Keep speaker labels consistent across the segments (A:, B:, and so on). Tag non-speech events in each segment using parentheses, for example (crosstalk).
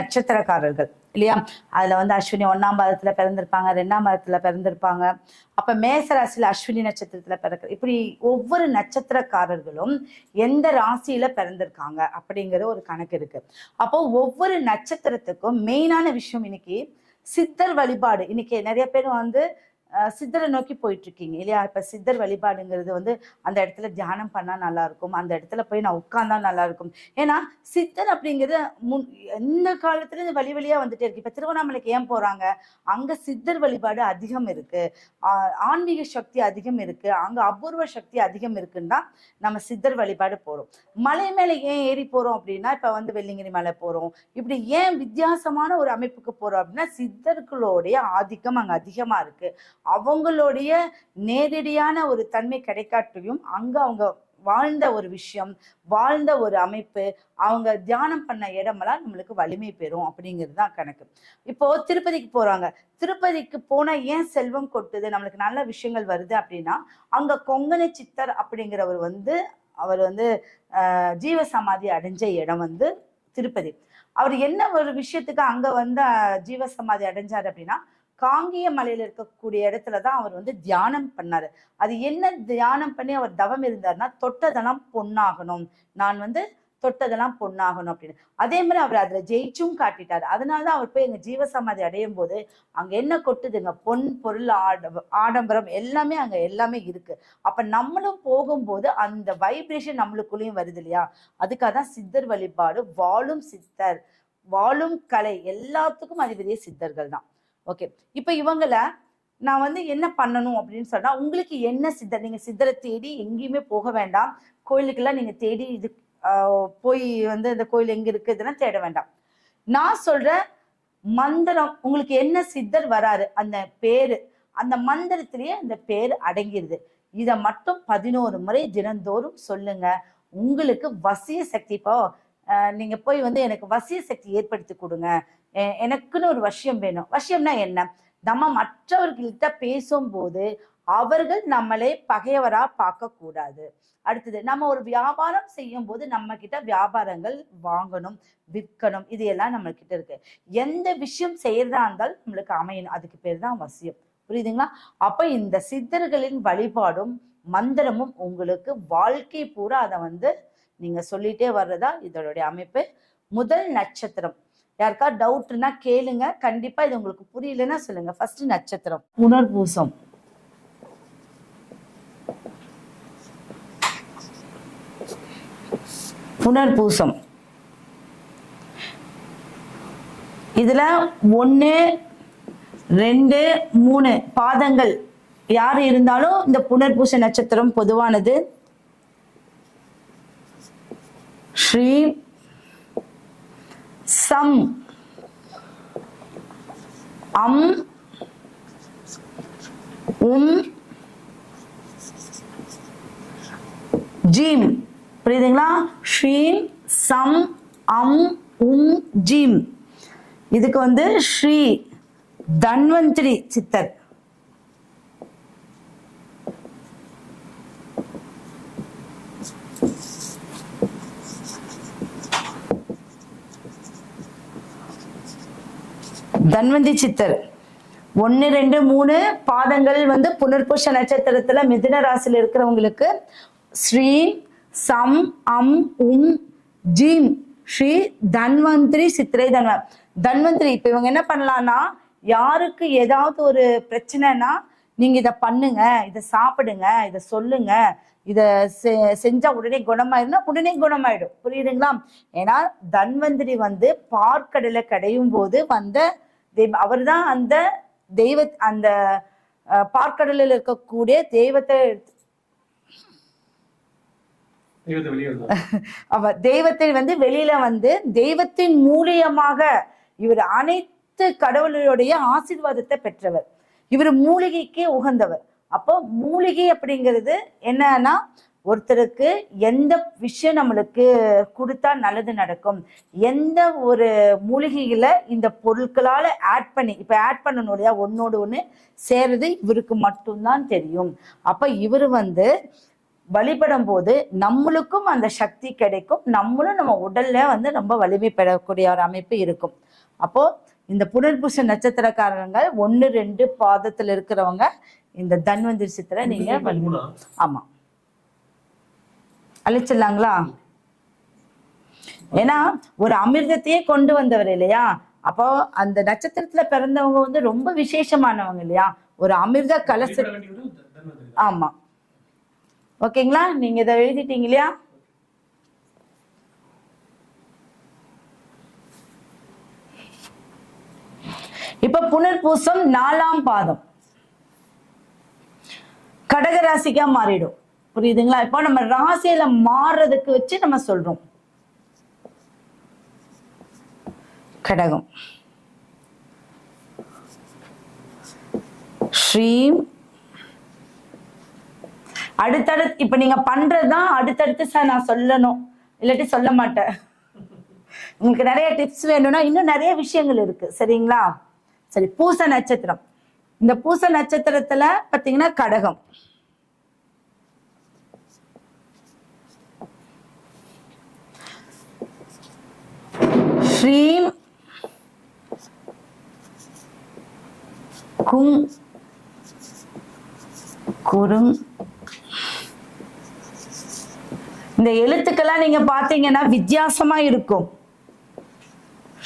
A: நட்சத்திரக்காரர்கள் இல்லையா? அதுல வந்து அஸ்வினி ஒன்னாம் பாதத்துல பிறந்திருப்பாங்க ரெண்டாம் பாதத்துல பிறந்திருப்பாங்க. அப்ப மேசராசியில அஸ்வினி நட்சத்திரத்துல பிறக்க இப்படி ஒவ்வொரு நட்சத்திரக்காரர்களும் எந்த ராசியில பிறந்திருக்காங்க அப்படிங்கிற ஒரு கணக்கு இருக்கு. அப்போ ஒவ்வொரு நட்சத்திரத்துக்கும் மெயினான விஷயம் இன்னைக்கு சித்தர் வழிபாடு. இன்னைக்கு நிறைய பேர் வந்து சித்தரை நோக்கி போயிட்டு இருக்கீங்க இல்லையா? இப்ப சித்தர் வழிபாடுங்கிறது வந்து அந்த இடத்துல தியானம் பண்ணா நல்லா இருக்கும் அந்த இடத்துல போய் நான் உட்கார்ந்தா நல்லா இருக்கும் ஏன்னா சித்தர் அப்படிங்கிறது முன் எந்த காலத்துல இந்த வழி வழியா வந்துட்டே இருக்கு. இப்ப திருவண்ணாமலைக்கு ஏன் போறாங்க? அங்க சித்தர் வழிபாடு அதிகம் இருக்கு. ஆன்மீக சக்தி அதிகம் இருக்கு. அங்க அபூர்வ சக்தி அதிகம் இருக்குன்னா நம்ம சித்தர் வழிபாடு போறோம். மலை மேல ஏன் ஏறி போறோம் அப்படின்னா இப்ப வந்து வெள்ளிங்கிரி மலை போறோம். இப்படி ஏன் வித்தியாசமான ஒரு அமைப்புக்கு போறோம் அப்படின்னா சித்தர்களுடைய ஆதிக்கம் அங்க அதிகமா இருக்கு. அவங்களுடைய நேரடியான ஒரு தன்மை கிடைக்காட்டியும் அங்க அவங்க வாழ்ந்த ஒரு விஷயம் வாழ்ந்த ஒரு அமைப்பு அவங்க தியானம் பண்ண இடமெல்லாம் நம்மளுக்கு வலிமை பெறும் அப்படிங்கிறது தான் கணக்கு. இப்போ திருப்பதிக்கு போறாங்க. திருப்பதிக்கு போனா ஏன் செல்வம் கொட்டுது? நம்மளுக்கு நல்ல விஷயங்கள் வருது அப்படின்னா அங்க கொங்கணி சித்தர் அப்படிங்கிறவர் வந்து அவர் வந்து ஜீவ சமாதி அடைஞ்ச இடம் வந்து திருப்பதி. அவர் என்ன ஒரு விஷயத்துக்கு அங்க வந்து ஜீவ சமாதி அடைஞ்சார் அப்படின்னா காங்கியமலையில் இருக்கக்கூடிய இடத்துல தான் அவர் வந்து தியானம் பண்ணார். அது என்ன தியானம் பண்ணி அவர் தவம் இருந்தாருன்னா தொட்டதெல்லாம் பொண்ணாகணும் நான் வந்து தொட்டதெல்லாம் பொண்ணாகணும் அப்படின்னு. அதே மாதிரி அவர் அதில் ஜெயிச்சும் அதனால தான் அவர் போய் எங்கள் ஜீவசமாதி அடையும் போது அங்கே என்ன கொட்டுதுங்க? பொன் பொருள் ஆட ஆடம்பரம் எல்லாமே அங்கே எல்லாமே இருக்குது அப்போ நம்மளும் போகும்போது அந்த வைப்ரேஷன் நம்மளுக்குள்ளேயும் வருது இல்லையா? அதுக்காக தான் சித்தர் வழிபாடு வாழும் சித்தர் வாழும் கலை எல்லாத்துக்கும் அதிபதியே சித்தர்கள் தான். ஓகே இப்ப இவங்கள நான் வந்து என்ன பண்ணணும் அப்படின்னு சொன்னா உங்களுக்கு என்ன சித்தர் நீங்க சித்தரை தேடி எங்கேயுமே போக வேண்டாம். கோயிலுக்கெல்லாம் நீங்க தேடி இது போய் வந்து இந்த கோயில் எங்க இருக்கு இதெல்லாம் தேட வேண்டாம். நான் சொல்ற மந்திரம் உங்களுக்கு என்ன சித்தர் வராரு அந்த பேரு அந்த மந்திரத்திலேயே அந்த பேர் அடங்கிருது. இதை மட்டும் பதினோரு முறை தினந்தோறும் சொல்லுங்க. உங்களுக்கு வசிய சக்தி இப்போ நீங்க போய் வந்து எனக்கு வசிய சக்தி ஏற்படுத்தி கொடுங்க. எனக்குன்னு ஒரு வசியம் வேணும். வசியம்னா என்ன? நம்ம மற்றவர்கள்கிட்ட பேசும்போது அவர்கள் நம்மளே பகையவரா பார்க்க கூடாது அடுத்தது நம்ம ஒரு வியாபாரம் செய்யும் போது நம்ம கிட்ட வியாபாரங்கள் வாங்கணும் விற்கணும். இது எல்லாம் நம்ம கிட்ட இருக்கு. எந்த விஷயம் செய்யறதா இருந்தாலும் நம்மளுக்கு அமையணும். அதுக்கு பேர் தான் வசியம். புரியுதுங்களா? அப்ப இந்த சித்தர்களின் வழிபாடும் மந்திரமும் உங்களுக்கு வாழ்க்கை பூரா அதை வந்து நீங்க சொல்லிட்டே வர்றதா இதோடைய அமைப்பு. முதல் நட்சத்திரம். யாருக்கா டவுட்னா கேளுங்க. கண்டிப்பா இது உங்களுக்கு புரியலன்னா சொல்லுங்க. ஃபர்ஸ்ட் நட்சத்திரம். புனர்பூசம். புனர்பூசம். இதுல ஒன்று ரெண்டு மூணு பாதங்கள். யார் இருந்தாலும் இந்த புனர்பூச நட்சத்திரம் பொதுவானது. ஸ்ரீ சம். அம். உம். ஜீம். புரியுதுங்களா? ஸ்ரீம் சம் அம் உம் ஜீம். இதுக்கு வந்து ஸ்ரீ தன்வந்திரி சித்தர். தன்வந்தி சித்தர். ஒன்னு ரெண்டு மூணு பாதங்கள் வந்து புனர்பூஷ நட்சத்திரத்துல மிதுன ராசியில இருக்கிறவங்களுக்கு ஸ்ரீ சம் அம் உம் ஜீம். ஸ்ரீ தன்வந்திரி சித்திரை தன்வ. தன்வந்திரி இப்ப இவங்க என்ன பண்ணலாம்னா யாருக்கு ஏதாவது ஒரு பிரச்சனைனா நீங்க இதை பண்ணுங்க இதை சாப்பிடுங்க இதை சொல்லுங்க. இதை செ- செஞ்சா உடனே குணமாயிருந்தா உடனே குணமாயிடும். புரியுதுங்களா? ஏன்னா தன்வந்திரி வந்து பார்க்கடலை கடையும் போது வந்த தெய்வம் அவர்தான் அந்த தெய்வ அந்த பார்க்கடலில் இருக்கக்கூடிய தெய்வத்தை (laughs) அவ தெய்வத்தை வந்து வெளியில வந்து தெய்வத்தின் மூலியமாக இவர் அனைத்து கடவுளுடைய ஆசீர்வாதத்தை பெற்றவர். இவர் மூலிகைக்கே உகந்தவர். அப்போ மூலிகை அப்படிங்கிறது என்னன்னா ஒருத்தருக்கு எந்த விஷயம் நம்மளுக்கு கொடுத்தா நல்லது நடக்கும்? எந்த ஒரு மூலிகையில இந்த பொருட்களால ஆட் பண்ணி இப்ப ஆட் பண்ணணும் இல்லையா? ஒன்னோடு ஒண்ணு சேருது இவருக்கு மட்டும்தான் தெரியும். அப்ப இவர் வந்து வழிபடும் போது நம்மளுக்கும் அந்த சக்தி கிடைக்கும். நம்மளும் நம்ம உடல்ல வந்து ரொம்ப வலிமை பெறக்கூடிய ஒரு அமைப்பு இருக்கும். அப்போ இந்த புனர்பூச நட்சத்திரக்காரங்கள் ஒன்று ரெண்டு பாதத்துல இருக்கிறவங்க இந்த தன்வந்திரி சித்திரை நீங்க வழி-
B: மூணா?
A: ஆமா. அழிச்சிடலாங்களா? ஏன்னா ஒரு அமிர்தத்தையே கொண்டு வந்தவர் இல்லையா? அப்போ அந்த நட்சத்திரத்துல பிறந்தவங்க வந்து ரொம்ப விசேஷமானவங்க இல்லையா? ஒரு அமிர்த கலச ஆமா. ஓகேங்களா? நீங்க இதை எழுதிட்டீங்க இல்லையா? இப்ப புனர்பூசம் நாலாம் பாதம். கடகராசிக்கா மாறிடும். புரியுதுங்களா? இப்போ நம்ம ராசியில மாறுறதுக்கு வச்சு நம்ம சொல்றோம். கடகம். ஸ்ரீம். அடுத்தடுத்து இப்ப நீங்க பண்றதுதான் அடுத்தடுத்து சார் நான் சொல்லணும். இல்லாட்டி சொல்ல மாட்டேன். உங்களுக்கு நிறைய டிப்ஸ் வேணும்னா இன்னும் நிறைய விஷயங்கள் இருக்கு. சரிங்களா? சரி பூச நட்சத்திரம். இந்த பூச நட்சத்திரத்துல பாத்தீங்கன்னா கடகம். ஸ்ரீம் குங் குறும். இந்த எழுத்துக்கெல்லாம் நீங்க பாத்தீங்கன்னா வித்தியாசமா இருக்கும்.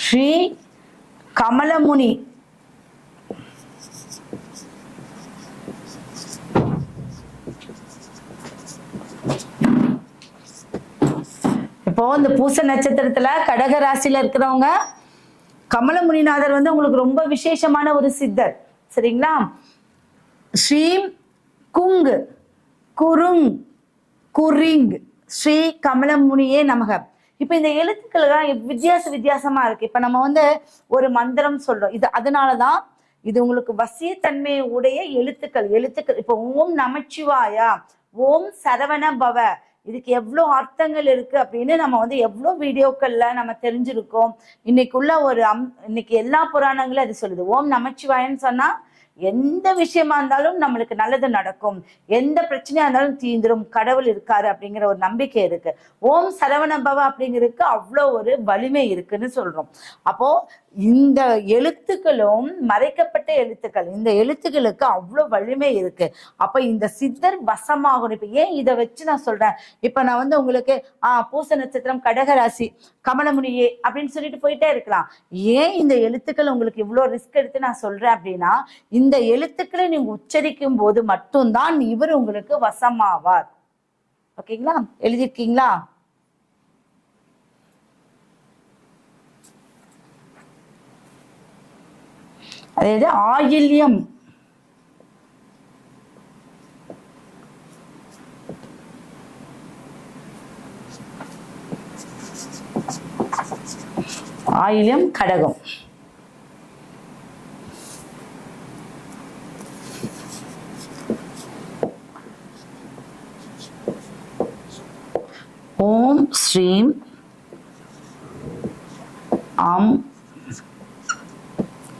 A: ஸ்ரீ கமலமுனி. இப்போ இந்த பூச நட்சத்திரத்துல கடக ராசியில இருக்கிறவங்க கமலமுனிநாதர் வந்து உங்களுக்கு ரொம்ப விசேஷமான ஒரு சித்தர். சரிங்களா? ஸ்ரீம் குங் குருங் குரிங் ஸ்ரீ கமலமுனியே நமக. இப்ப இந்த எழுத்துக்கள் தான் வித்தியாச வித்தியாசமா இருக்கு. இப்ப நம்ம வந்து ஒரு மந்திரம் சொல்றோம். இது அதனாலதான் இது உங்களுக்கு வசியத்தன்மையை உடைய எழுத்துக்கள். எழுத்துக்கள் இப்ப ஓம் நமச்சிவாயா ஓம் சரவண பவ இதுக்கு எவ்வளோ அர்த்தங்கள் இருக்கு அப்படின்னு நம்ம வந்து எவ்வளோ வீடியோக்கள்ல நம்ம தெரிஞ்சிருக்கோம். இன்னைக்குள்ள ஒரு அம் இன்னைக்கு எல்லா புராணங்களும் அது சொல்லுது. ஓம் நமச்சிவாயன்னு சொன்னா எந்த விஷயமா இருந்தாலும் நம்மளுக்கு நல்லது நடக்கும். எந்த பிரச்சனையா இருந்தாலும் தீந்துரும். கடவுள் இருக்காரு அப்படிங்கிற ஒரு நம்பிக்கை இருக்கு. ஓம் சரவண பவ அப்படிங்கிறதுக்கு அவ்வளோ ஒரு வலிமை இருக்குன்னு சொல்றோம். அப்போ இந்த எழுத்துக்களும் மறைக்கப்பட்ட எழுத்துக்கள். இந்த எழுத்துக்களுக்கு அவ்வளோ வலிமை இருக்கு. அப்ப இந்த சித்தர் வசமாகணும். இப்ப ஏன் இதை வச்சு நான் சொல்றேன்? இப்ப நான் வந்து உங்களுக்கு ஆஹ் பூச நட்சத்திரம் கடகராசி கமலமுனியே அப்படின்னு சொல்லிட்டு போயிட்டே இருக்கலாம். ஏன் இந்த எழுத்துக்கள் உங்களுக்கு இவ்வளோ ரிஸ்க் எடுத்து நான் சொல்றேன் அப்படின்னா இந்த எழுத்துக்களை நீங்க உச்சரிக்கும் போது மட்டும்தான் இவர் உங்களுக்கு வசமாவார். ஓகேங்களா? எழுதியிருக்கீங்களா? அதாவது ஆயில்யம். ஆயில்யம் கடகம். ஓம் ஸ்ரீம் அம்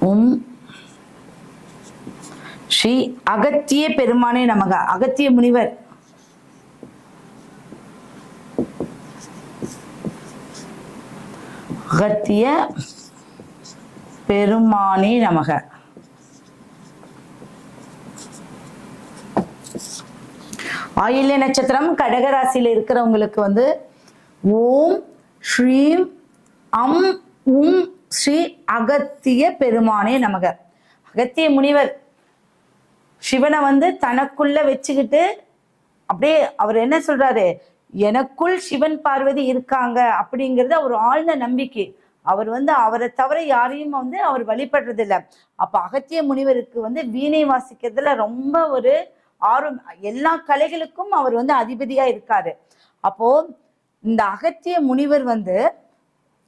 A: உம் ஸ்ரீ அகத்திய பெருமானே நமக. அகத்திய முனிவர். அகத்திய பெருமானே நமக. ஆயில்ய நட்சத்திரம் கடகராசியில இருக்கிறவங்களுக்கு வந்து ஓம் ஸ்ரீம் அம் உம் ஸ்ரீ அகத்திய பெருமானே நமக. அகத்திய முனிவர். சிவனை வந்து தனக்குள்ள வச்சுக்கிட்டு அப்படியே அவர் என்ன சொல்றாரு? எனக்குள் சிவன் பார்வதி இருக்காங்க அப்படிங்கிறது அவர் ஆழ்ந்த நம்பிக்கை. அவர் வந்து அவரை தவிர யாரையும் வந்து அவர் வழிபடுறது இல்ல அப்ப அகத்திய முனிவருக்கு வந்து வீணை வாசிக்கிறதுல ரொம்ப ஒரு ஆர்வம். எல்லா கலைகளுக்கும் அவர் வந்து அதிபதியா இருக்காரு. அப்போ இந்த அகத்திய முனிவர் வந்து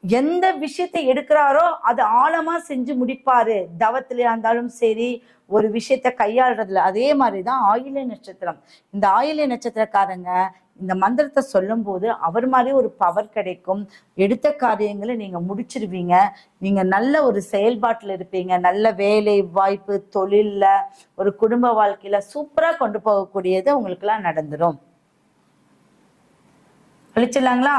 A: எந்த விஷயத்தை எடுக்கிறாரோ அது ஆழமா செஞ்சு முடிப்பாரு. தவத்திலயா இருந்தாலும் சரி ஒரு விஷயத்த கையாளுறதுல அதே மாதிரிதான் ஆயிலை நட்சத்திரம். இந்த ஆயிலை நட்சத்திரக்காரங்க இந்த மந்திரத்தை சொல்லும் போது அவர் மாதிரி ஒரு பவர் கிடைக்கும். எடுத்த காரியங்களை நீங்க முடிச்சிருவீங்க. நீங்க நல்ல ஒரு செயல்பாட்டுல இருப்பீங்க. நல்ல வேலை வாய்ப்பு தொழில்ல ஒரு குடும்ப வாழ்க்கையில சூப்பரா கொண்டு போகக்கூடியது உங்களுக்கெல்லாம் நடந்துடும் அழிச்சிடலாங்களா